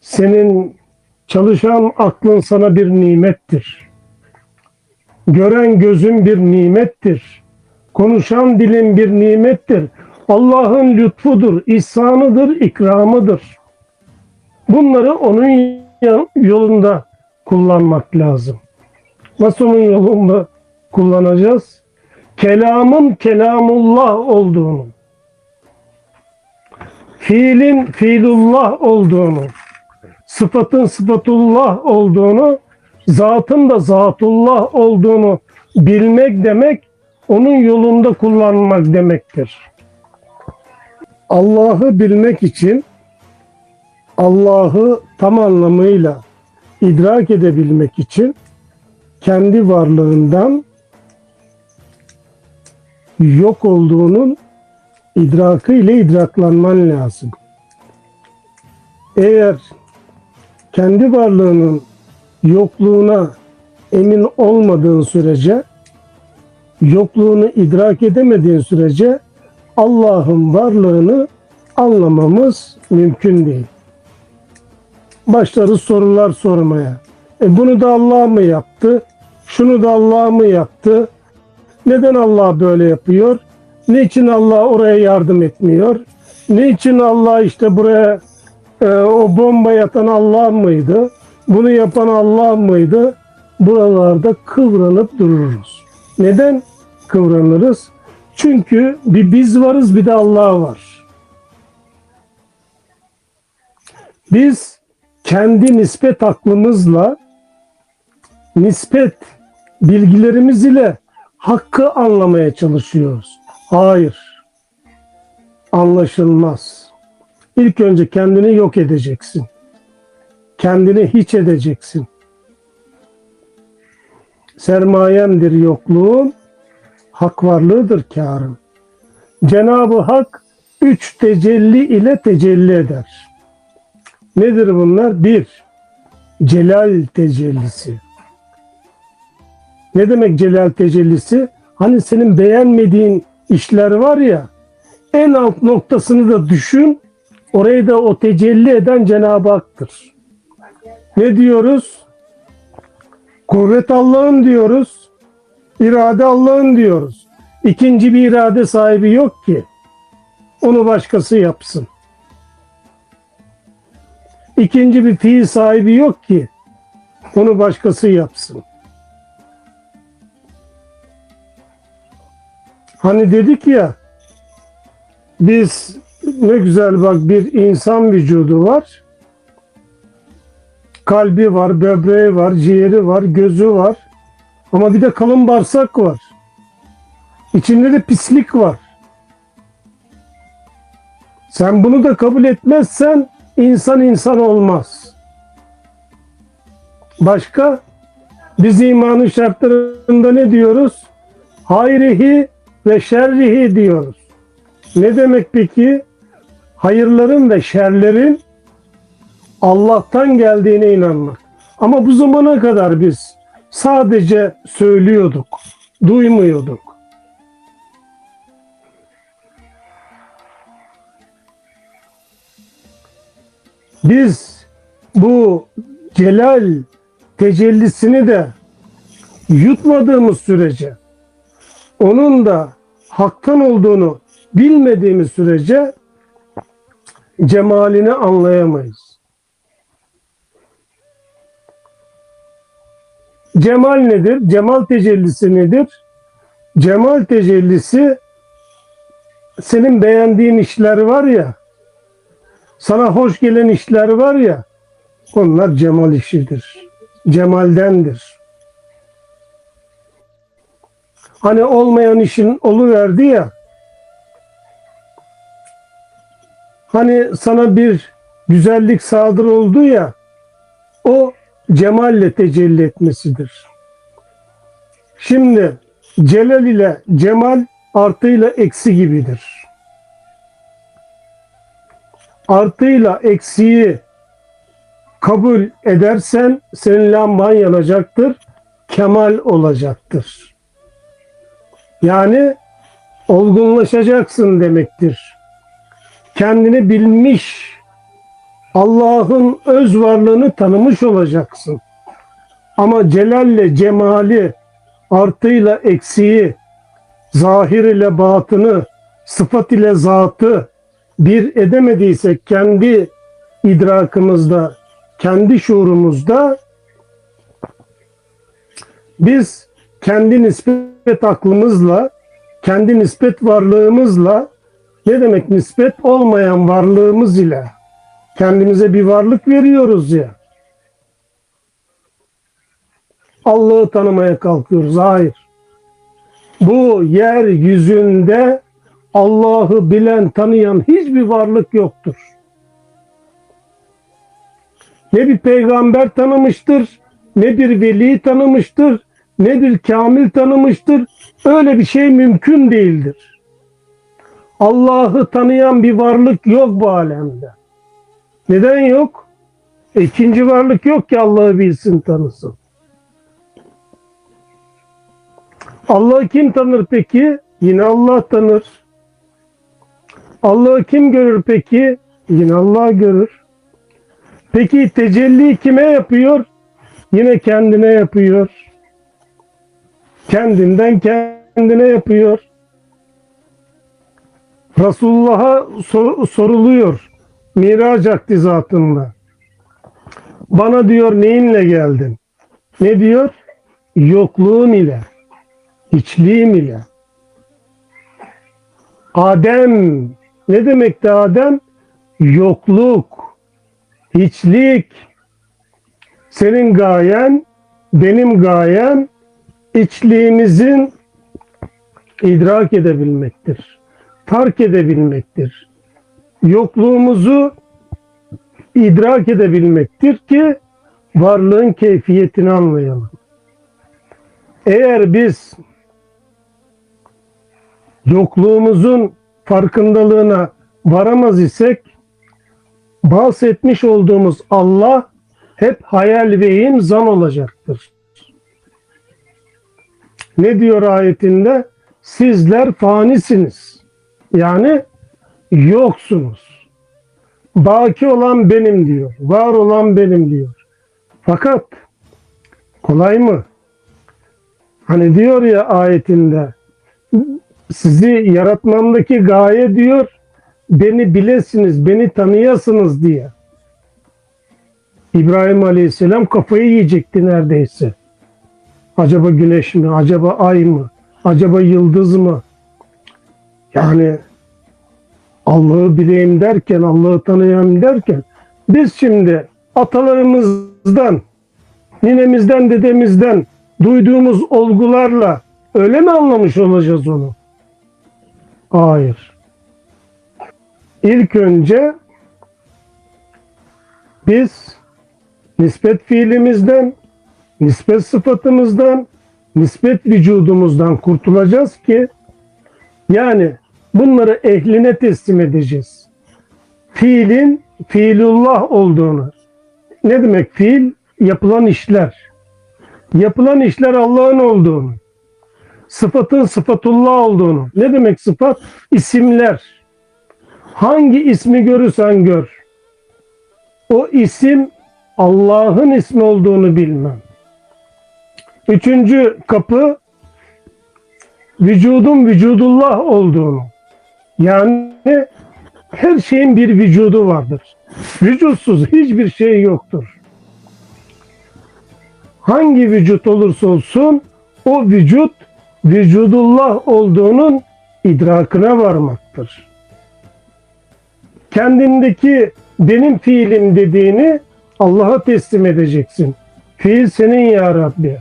Senin çalışan aklın sana bir nimettir. Gören gözün bir nimettir. Konuşan dilin bir nimettir. Allah'ın lütfudur, ihsanıdır, ikramıdır. Bunları onun yolunda kullanmak lazım. Nasıl onun yolunda kullanacağız? Kelamın kelamullah olduğunu, fiilin fiilullah olduğunu, sıfatın sıfatullah olduğunu, zatın da zatullah olduğunu bilmek demek, onun yolunda kullanmak demektir. Allah'ı bilmek için Allah'ı tam anlamıyla idrak edebilmek için kendi varlığından yok olduğunun idrakı ile idraklanman lazım. Eğer kendi varlığının yokluğuna emin olmadığın sürece, yokluğunu idrak edemediğin sürece Allah'ın varlığını anlamamız mümkün değil. Başlarız sorular sormaya. E bunu da Allah mı yaptı? Şunu da Allah mı yaptı? Neden Allah böyle yapıyor? Niçin Allah oraya yardım etmiyor? Niçin Allah işte buraya e, o bomba yatan Allah mıydı? Bunu yapan Allah mıydı? Buralarda kıvranıp dururuz. Neden kıvranırız? Çünkü bir biz varız bir de Allah var. Biz kendi nispet aklımızla nispet bilgilerimiz ile hakkı anlamaya çalışıyoruz. Hayır. Anlaşılmaz. İlk önce kendini yok edeceksin. Kendini hiç edeceksin. Sermayemdir yokluğun, hak varlığıdır karın. Cenab-ı Hak üç tecelli ile tecelli eder. Nedir bunlar? Bir, celal tecellisi. Ne demek celal tecellisi? Hani senin beğenmediğin işler var ya, en alt noktasını da düşün, orayı da o tecelli eden Cenab-ı Hak'tır. Ne diyoruz? Kuvvet Allah'ın diyoruz, irade Allah'ın diyoruz. İkinci bir irade sahibi yok ki. Onu başkası yapsın. İkinci bir fiil sahibi yok ki. Onu başkası yapsın. Hani dedik ya biz ne güzel bak bir insan vücudu var. Kalbi var, böbreği var, ciğeri var, gözü var. Ama bir de kalın bağırsak var. İçinde de pislik var. Sen bunu da kabul etmezsen insan insan olmaz. Başka? Biz imanın şartlarında ne diyoruz? Hayrihi ve şerrihi diyoruz. Ne demek peki? Hayırların ve şerlerin Allah'tan geldiğine inanmak. Ama bu zamana kadar biz sadece söylüyorduk, duymuyorduk. Biz bu celal tecellisini de yutmadığımız sürece onun da haktan olduğunu bilmediğimiz sürece cemalini anlayamayız. Cemal nedir? Cemal tecellisi nedir? Cemal tecellisi senin beğendiğin işler var ya, sana hoş gelen işler var ya, onlar cemal işidir. Cemaldendir. Hani olmayan işin oluverdi ya, hani sana bir güzellik sadır oldu ya, o cemalle tecelli etmesidir. Şimdi celal ile cemal artıyla eksi gibidir. Artıyla eksiği kabul edersen senin lamban yanacaktır, kemal olacaktır. Yani olgunlaşacaksın demektir. Kendini bilmiş Allah'ın öz varlığını tanımış olacaksın. Ama celalle cemali, artıyla eksiği, zahir ile batını, sıfat ile zatı bir edemediysek kendi idrakımızda, kendi şuurumuzda biz kendi nispet aklımızla, kendi nispet varlığımızla ne demek nispet olmayan varlığımız ile kendimize bir varlık veriyoruz ya. Allah'ı tanımaya kalkıyoruz. Hayır. Bu yeryüzünde Allah'ı bilen, tanıyan hiçbir varlık yoktur. Ne bir peygamber tanımıştır, ne bir veli tanımıştır, ne bir kamil tanımıştır. Öyle bir şey mümkün değildir. Allah'ı tanıyan bir varlık yok bu alemde. Neden yok? E, İkinci varlık yok ki Allah'ı bilsin, tanısın. Allah'ı kim tanır peki? Yine Allah tanır. Allah'ı kim görür peki? Yine Allah görür. Peki tecelli kime yapıyor? Yine kendine yapıyor. Kendinden kendine yapıyor. Resulullah'a sor- soruluyor. Miraç akdi zatında. Bana diyor neyinle geldin? Ne diyor? Yokluğun ile. Hiçliğim ile. Adem. Ne demekti Adem? Yokluk. Hiçlik. Senin gayen, benim gayem içliğimizin idrak edebilmektir. Fark edebilmektir. Yokluğumuzu idrak edebilmektir ki varlığın keyfiyetini anlayalım. Eğer biz yokluğumuzun farkındalığına varamaz isek bahsetmiş olduğumuz Allah hep hayal vehim zan olacaktır. Ne diyor ayetinde? Sizler fanisiniz. Yani yoksunuz. Baki olan benim diyor. Var olan benim diyor. Fakat kolay mı? Hani diyor ya ayetinde sizi yaratmamdaki gaye diyor beni bilesiniz, beni tanıyasınız diye. İbrahim Aleyhisselam kafayı yiyecekti neredeyse. Acaba güneş mi? Acaba ay mı? Acaba yıldız mı? Yani Allah'ı bileyim derken, Allah'ı tanıyayım derken biz şimdi atalarımızdan, ninemizden, dedemizden duyduğumuz olgularla öyle mi anlamış olacağız onu? Hayır. İlk önce biz nispet fiilimizden, nispet sıfatımızdan, nispet vücudumuzdan kurtulacağız ki yani bunları ehline teslim edeceğiz. Fiilin fiilullah olduğunu. Ne demek fiil? Yapılan işler. Yapılan işler Allah'ın olduğunu. Sıfatın sıfatullah olduğunu. Ne demek sıfat? İsimler. Hangi ismi görürsen gör. O isim Allah'ın ismi olduğunu bilmem. Üçüncü kapı vücudun vücudullah olduğunu. Yani her şeyin bir vücudu vardır. Vücutsuz hiçbir şey yoktur. Hangi vücut olursa olsun o vücut vücudullah olduğunun idrakına varmaktır. Kendindeki benim fiilim dediğini Allah'a teslim edeceksin. Fiil senin ya Rabbi.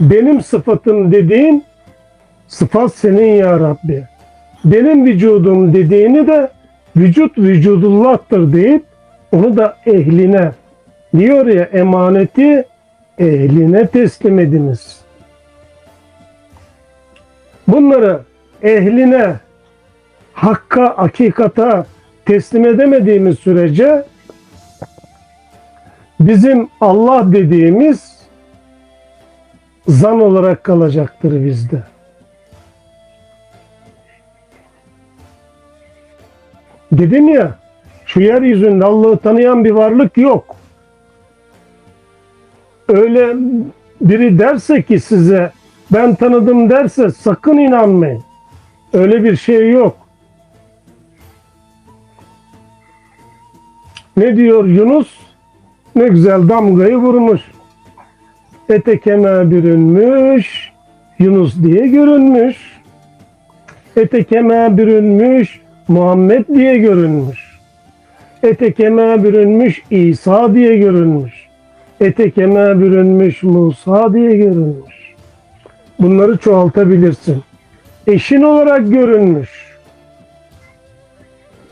Benim sıfatım dediğin sıfat senin ya Rabbi. Benim vücudum dediğini de vücut vücudullah'tır deyip onu da ehline diyor ya emaneti ehline teslim ediniz. Bunları ehline hakka, hakikata teslim edemediğimiz sürece bizim Allah dediğimiz zan olarak kalacaktır bizde. Dedim ya Şu yeryüzünde Allah'ı tanıyan bir varlık yok. Öyle biri derse ki size ben tanıdım derse sakın inanmayın. Öyle bir şey yok. Ne diyor Yunus? Ne güzel damgayı vurmuş. Ete kemiğe bürünmüş, Yunus diye görünmüş. Ete kemiğe bürünmüş, Muhammed diye görünmüş. Ete kemiğe bürünmüş, İsa diye görünmüş. Ete kemiğe bürünmüş, Musa diye görünmüş. Bunları çoğaltabilirsin. Eşin olarak görünmüş.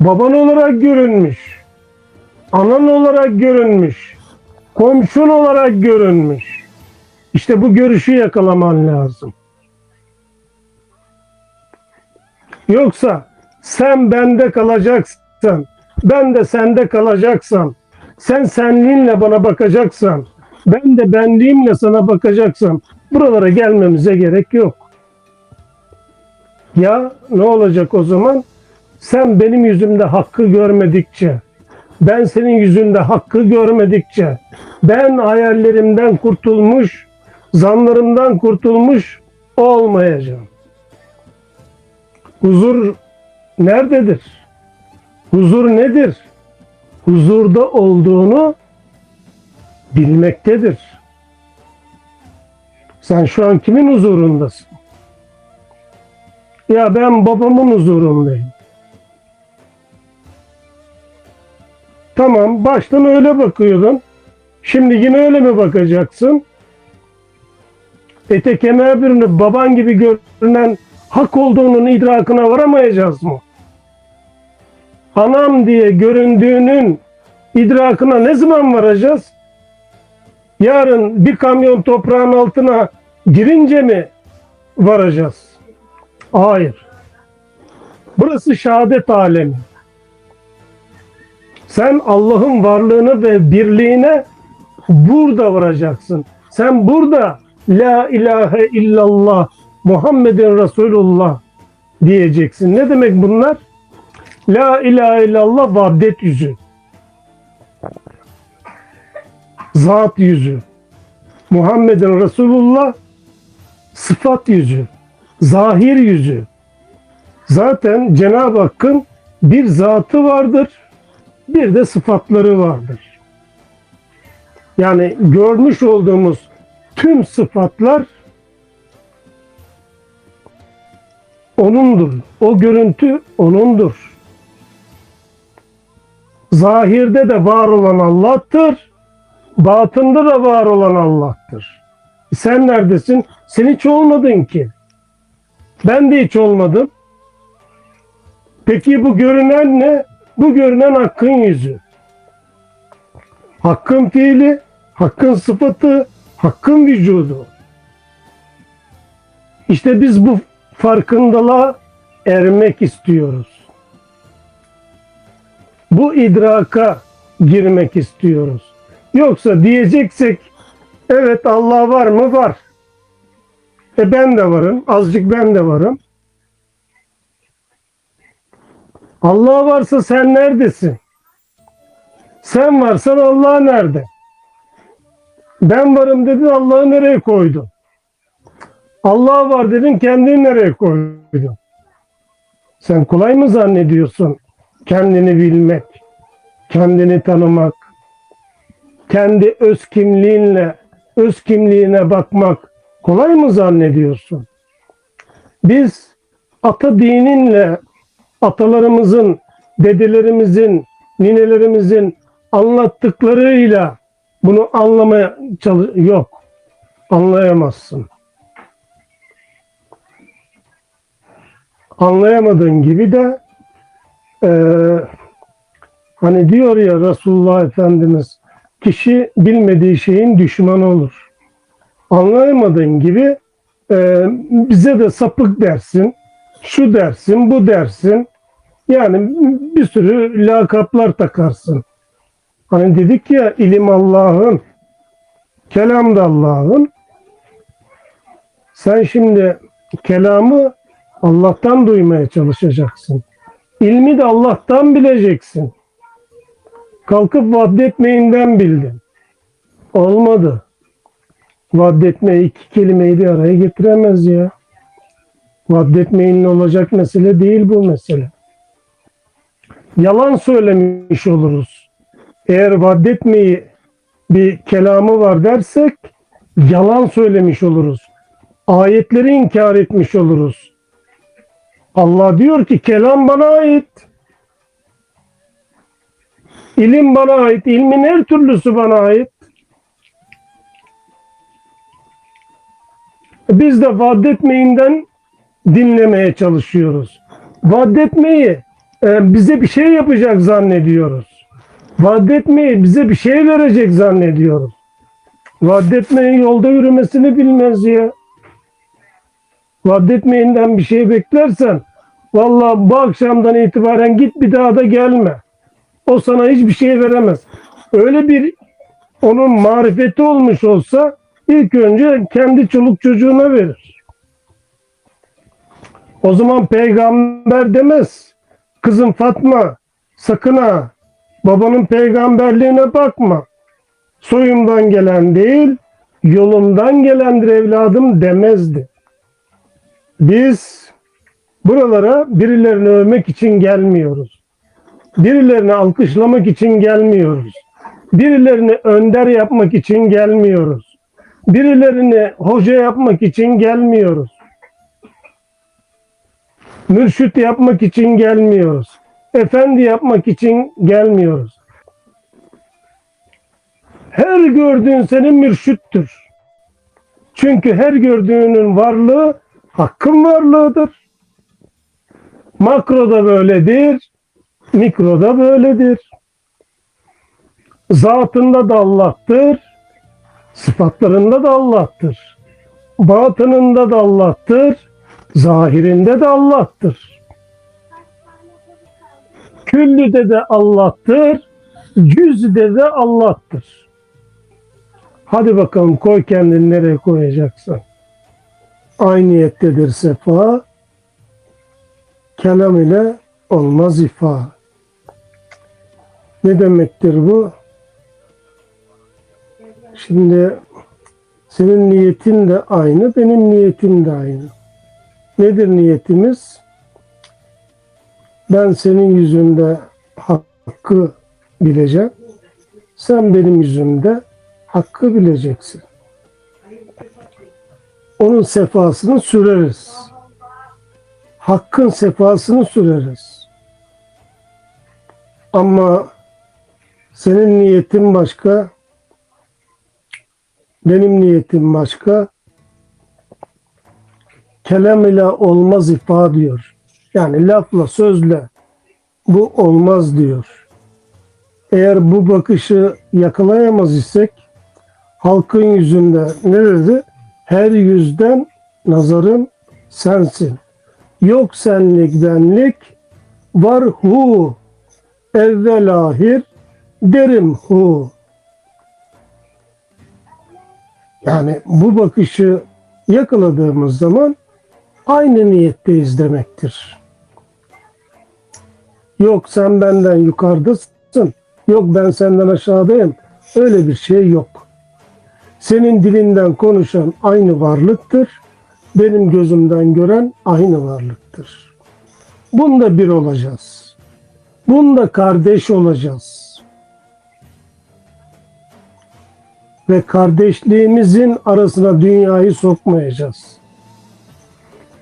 Baban olarak görünmüş. Anan olarak görünmüş. Komşun olarak görünmüş. İşte bu görüşü yakalaman lazım. Yoksa sen bende kalacaksın, ben de sende kalacaksam, sen senliğinle bana bakacaksan, ben de benliğimle sana bakacaksam buralara gelmemize gerek yok. Ya ne olacak o zaman? Sen benim yüzümde hakkı görmedikçe, ben senin yüzünde hakkı görmedikçe, ben hayallerimden kurtulmuş, zanlarımdan kurtulmuş olmayacağım. Huzur nerededir? Huzur nedir? Huzurda olduğunu bilmektedir. Sen şu an kimin huzurundasın? Ya ben babamın huzurundayım. Tamam, baştan öyle bakıyordun. Şimdi yine öyle mi bakacaksın? Ete kemiğe bürünüp baban gibi görünen hak olduğunun idrakına varamayacağız mı? Anam diye göründüğünün idrakına ne zaman varacağız? Yarın bir kamyon toprağın altına girince mi varacağız? Hayır. Burası şehadet alemi. Sen Allah'ın varlığını ve birliğine burada varacaksın. Sen burada La ilahe illallah Muhammedin Resulullah diyeceksin. Ne demek bunlar? La ilahe illallah vahdet yüzü. Zat yüzü. Muhammedin Resulullah sıfat yüzü. Zahir yüzü. Zaten Cenab-ı Hakk'ın bir zatı vardır, bir de sıfatları vardır. Yani görmüş olduğumuz tüm sıfatlar O'nundur. O görüntü O'nundur. Zahirde de var olan Allah'tır. Batında da var olan Allah'tır. Sen neredesin? Sen hiç olmadın ki. Ben de hiç olmadım. Peki bu görünen ne? Bu görünen hakkın yüzü. Hakkın fiili, hakkın sıfatı, hakkın vücudu. İşte biz bu farkındalığa ermek istiyoruz. Bu idraka girmek istiyoruz. Yoksa diyeceksek evet Allah var mı? Var. E ben de varım. Azıcık ben de varım. Allah varsa sen neredesin? Sen varsan Allah nerede? Ben varım dedin Allah'ı nereye koydun? Allah var dedin kendini nereye koydun? Sen kolay mı zannediyorsun kendini bilmek, kendini tanımak, kendi öz kimliğinle, öz kimliğine bakmak kolay mı zannediyorsun? Biz ata dininle atalarımızın, dedelerimizin, ninelerimizin anlattıklarıyla bunu anlamaya çalış yok. Anlayamazsın. Anlayamadığın gibi de eee, hani diyor ya Resulullah Efendimiz kişi bilmediği şeyin düşmanı olur. Anlayamadığın gibi eee, bize de sapık dersin, şu dersin, bu dersin. Yani bir sürü lakaplar takarsın. Hani dedik ya ilim Allah'ın, kelam da Allah'ın. Sen şimdi kelamı Allah'tan duymaya çalışacaksın. İlmi de Allah'tan bileceksin. Kalkıp vaddetmeyinden bildin. Olmadı. Vaddetme iki kelimeyi bir araya getiremez ya. Vaddetmeyin olacak mesele değil bu mesele. Yalan söylemiş oluruz. Eğer vaddetmeyi bir kelamı var dersek yalan söylemiş oluruz. Ayetleri inkar etmiş oluruz. Allah diyor ki kelam bana ait. İlim bana ait. İlmin her türlüsü bana ait. Biz de vaddetmeyinden dinlemeye çalışıyoruz. Vaddetmeyi e, bize bir şey yapacak zannediyoruz. Vaddetmeyi bize bir şey verecek zannediyoruz. Vaddetmeyin yolda yürümesini bilmez ya. Vaddetmeyinden bir şey beklersen vallahi bu akşamdan itibaren git bir daha da gelme. O sana hiçbir şey veremez. Öyle bir onun marifeti olmuş olsa ilk önce kendi çoluk çocuğuna verir. O zaman peygamber demez. Kızım Fatma sakın ha babanın peygamberliğine bakma. Soyumdan gelen değil yolumdan gelendir evladım demezdi. Biz buralara birilerini övmek için gelmiyoruz. Birilerini alkışlamak için gelmiyoruz. Birilerini önder yapmak için gelmiyoruz. Birilerini hoca yapmak için gelmiyoruz. Mürşit yapmak için gelmiyoruz. Efendi yapmak için gelmiyoruz. Her gördüğün senin mürşüttür. Çünkü her gördüğünün varlığı hakkın varlığıdır. Makroda böyledir, mikroda böyledir. Zatında da Allah'tır, sıfatlarında da Allah'tır. Batınında da Allah'tır, zahirinde de Allah'tır. Küllüde de Allah'tır, cüzde de Allah'tır. Hadi bakalım koy kendini nereye koyacaksın. Ayniyettedir sefa, kelam ile olmaz ifa. Ne demektir bu? Şimdi senin niyetin de aynı, benim niyetim de aynı. Nedir niyetimiz? Ben senin yüzünde hakkı bileceğim. Sen benim yüzümde hakkı bileceksin. Onun sefasını süreriz. Hakkın sefasını süreriz. Ama senin niyetin başka, benim niyetim başka. Kelam ile olmaz ifa diyor. Yani lafla, sözle bu olmaz diyor. Eğer bu bakışı yakalayamaz isek halkın yüzünde ne dedi? Her yüzden nazarım sensin. Yok senlik benlik var hu evvel ahir derim hu. Yani bu bakışı yakaladığımız zaman aynı niyetteyiz demektir. Yok sen benden yukarıdasın, yok ben senden aşağıdayım. Öyle bir şey yok. Senin dilinden konuşan aynı varlıktır. Benim gözümden gören aynı varlıktır. Bunda bir olacağız. Bunda kardeş olacağız. Ve kardeşliğimizin arasına dünyayı sokmayacağız.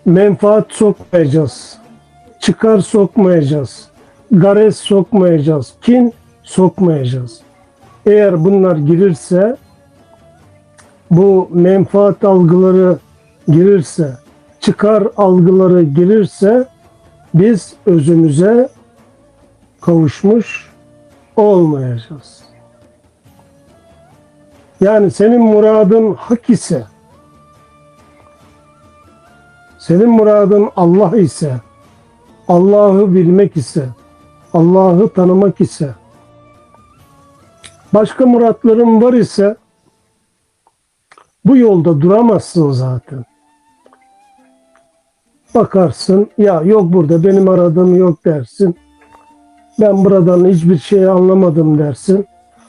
Menfaat sokmayacağız. Çıkar sokmayacağız. Gares sokmayacağız. Kin sokmayacağız. Eğer bunlar girirse bu menfaat algıları girirse, çıkar algıları girirse biz özümüze kavuşmuş olmayacağız. Yani senin muradın hak ise, senin muradın Allah ise, Allah'ı bilmek ise, Allah'ı tanımak ise, başka muratların var ise bu yolda duramazsın zaten. Bakarsın ya yok burada benim aradığım yok dersin. Ben buradan hiçbir şey anlamadım dersin.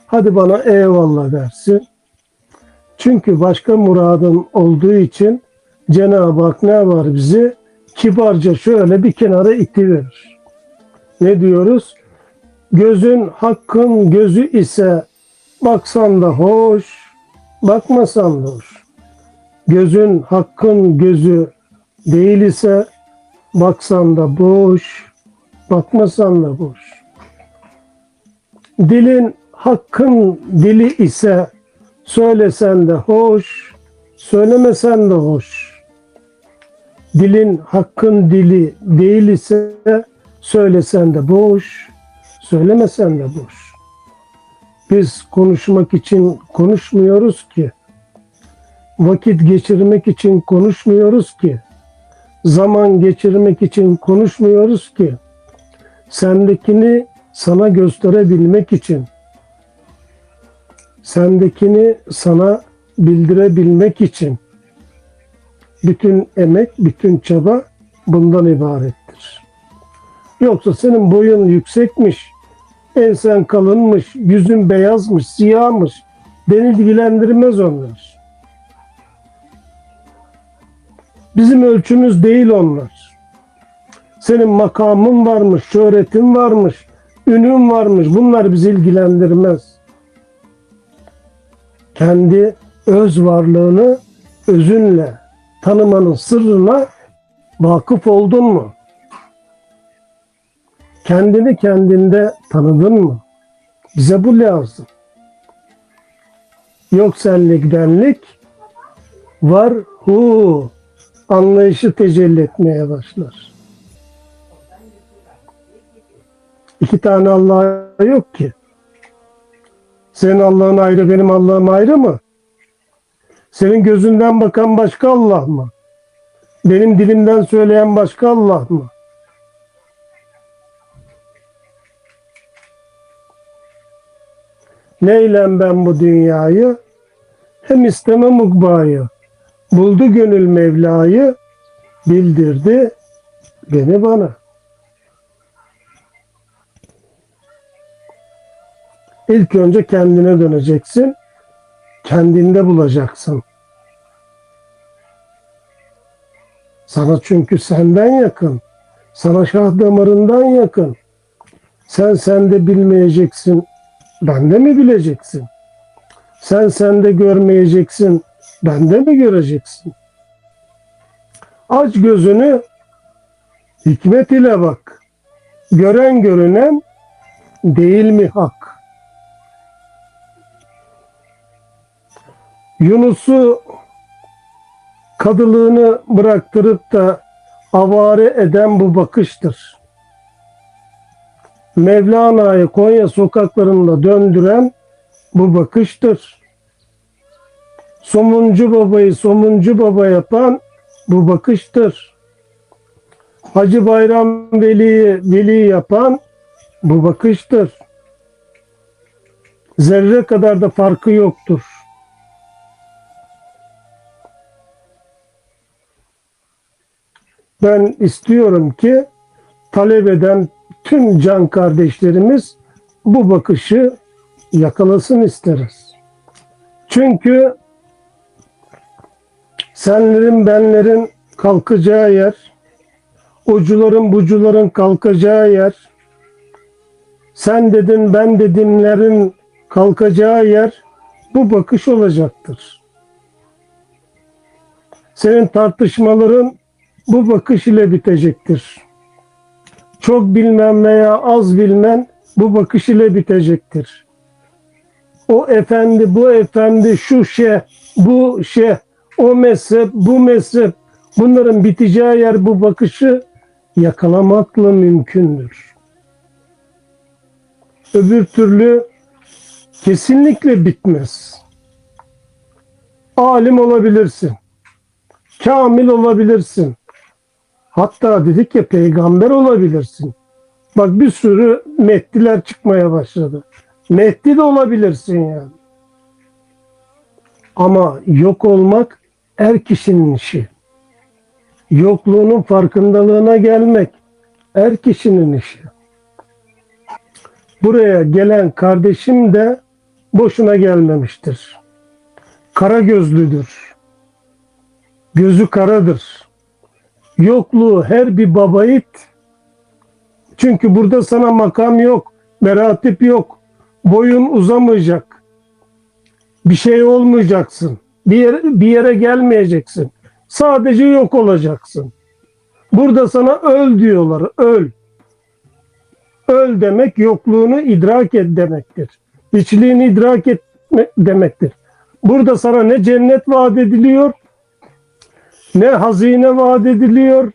Hadi bana eyvallah dersin. Çünkü başka muradın olduğu için Cenab-ı Hak ne var bizi? Kibarca şöyle bir kenara itiverir. Ne diyoruz? Gözün hakkın gözü ise baksan da hoş, bakmasan da hoş. Gözün hakkın gözü değil ise baksan da boş, bakmasan da boş. Dilin hakkın dili ise söylesen de hoş, söylemesen de hoş. Dilin hakkın dili değil ise söylesen de boş, söylemesen de boş. Biz konuşmak için konuşmuyoruz ki. Vakit geçirmek için konuşmuyoruz ki. Zaman geçirmek için konuşmuyoruz ki. Sendekini sana gösterebilmek için. Sendekini sana bildirebilmek için. Bütün emek, bütün çaba bundan ibarettir. Yoksa senin boyun yüksekmiş, ensen kalınmış, yüzün beyazmış, siyahmış. Beni ilgilendirmez onlar. Bizim ölçümüz değil onlar. Senin makamın varmış, şöhretin varmış, ünün varmış. Bunlar bizi ilgilendirmez. Kendi öz varlığını özünle tanımanın sırrına vakıf oldun mu? Kendini kendinde tanıdın mı? Bize bu lazım. Yok senlik benlik var hu anlayışı tecelli etmeye başlar. İki tane Allah yok ki. Senin Allah'ın ayrı, benim Allah'ım ayrı mı? Senin gözünden bakan başka Allah mı? Benim dilimden söyleyen başka Allah mı? Neylem ben bu dünyayı? Hem istemem ukbayı. Buldu gönül Mevla'yı, bildirdi beni bana. İlk önce kendine döneceksin, kendinde bulacaksın. Sana çünkü senden yakın, sana şah damarından yakın. Sen sende bilmeyeceksin, bende mi bileceksin? Sen sende görmeyeceksin, bende mi göreceksin? Aç gözünü, hikmet ile bak. Gören görünen değil mi hak? Yunus'u kadılığını bıraktırıp da avare eden bu bakıştır. Mevlana'yı Konya sokaklarında döndüren bu bakıştır. Somuncu babayı somuncu baba yapan bu bakıştır. Hacı Bayram Veli'yi veli yapan bu bakıştır. Zerre kadar da farkı yoktur. Ben istiyorum ki talep eden tüm can kardeşlerimiz bu bakışı yakalasın isteriz. Çünkü senlerin benlerin kalkacağı yer, ucuların bucuların kalkacağı yer, sen dedin ben dedimlerin kalkacağı yer bu bakış olacaktır. Senin tartışmaların bu bakış ile bitecektir. Çok bilmem veya az bilmen bu bakış ile bitecektir. O efendi, bu efendi, şu şey, bu şey, o mezhep, bu mezhep, bunların biteceği yer bu bakışı yakalamakla mümkündür. Öbür türlü kesinlikle bitmez. Alim olabilirsin. Kamil olabilirsin. Hatta dedik ya peygamber olabilirsin. Bak bir sürü Mehdiler çıkmaya başladı. Mehdi de olabilirsin yani. Ama yok olmak er kişinin işi. Yokluğunun farkındalığına gelmek er kişinin işi. buraya gelen kardeşim de boşuna gelmemiştir. Kara gözlüdür. Gözü karadır. Yokluğu her bir baba it. Çünkü burada sana makam yok, meratip yok. Boyun uzamayacak. Bir şey olmayacaksın. Bir yere, bir yere gelmeyeceksin. Sadece yok olacaksın. Burada sana öl diyorlar. Öl. Öl demek yokluğunu idrak et demektir. Hiçliğini idrak etme demektir. Burada sana ne cennet vaat ediliyor, ne hazine vaat ediliyor,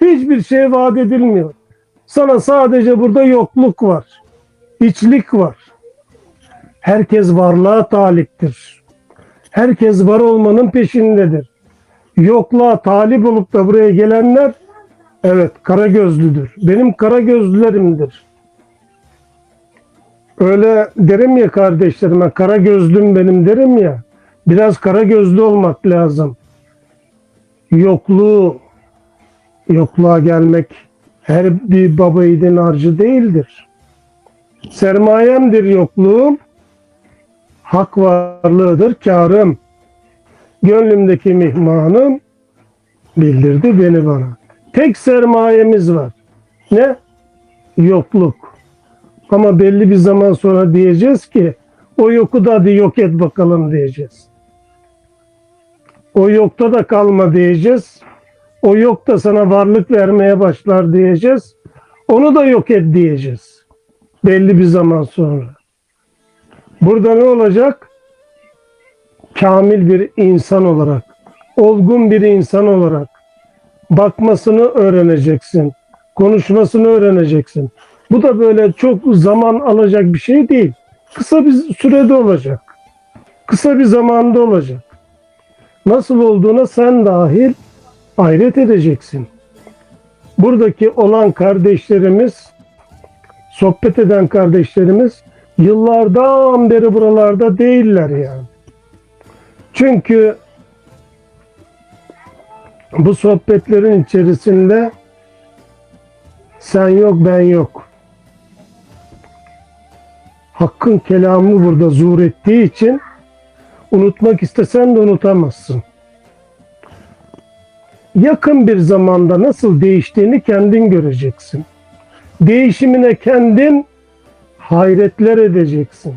hiçbir şey vaat edilmiyor. Sana sadece burada yokluk var, hiçlik var. Herkes varlığa taliptir. Herkes var olmanın peşindedir. Yokluğa talip olup da buraya gelenler evet kara gözlüdür. Benim kara gözlülerimdir. Öyle derim ya kardeşlerime kara gözlüm benim derim ya. Biraz kara gözlü olmak lazım. Yokluğu yokluğa gelmek her bir baba yiğidin harcı değildir. Sermayemdir yokluğum. Hak varlığıdır karım. Gönlümdeki mihmanım bildirdi beni bana. Tek sermayemiz var. Ne? Yokluk. Ama belli bir zaman sonra diyeceğiz ki o yoku da hadi yok et bakalım diyeceğiz. O yokta da kalma diyeceğiz. O yok da sana varlık vermeye başlar diyeceğiz. Onu da yok et diyeceğiz. Belli bir zaman sonra. Burada ne olacak? Kamil bir insan olarak, olgun bir insan olarak bakmasını öğreneceksin. Konuşmasını öğreneceksin. Bu da böyle çok zaman alacak bir şey değil. Kısa bir sürede olacak. Kısa bir zamanda olacak. Nasıl olduğuna sen dahil hayret edeceksin. Buradaki olan kardeşlerimiz, sohbet eden kardeşlerimiz yıllardan beri buralarda değiller yani. Çünkü bu sohbetlerin içerisinde sen yok ben yok. Hakkın kelamı burada zuhur ettiği için unutmak istesen de unutamazsın. Yakın bir zamanda nasıl değiştiğini kendin göreceksin. Değişimine kendin hayretler edeceksin.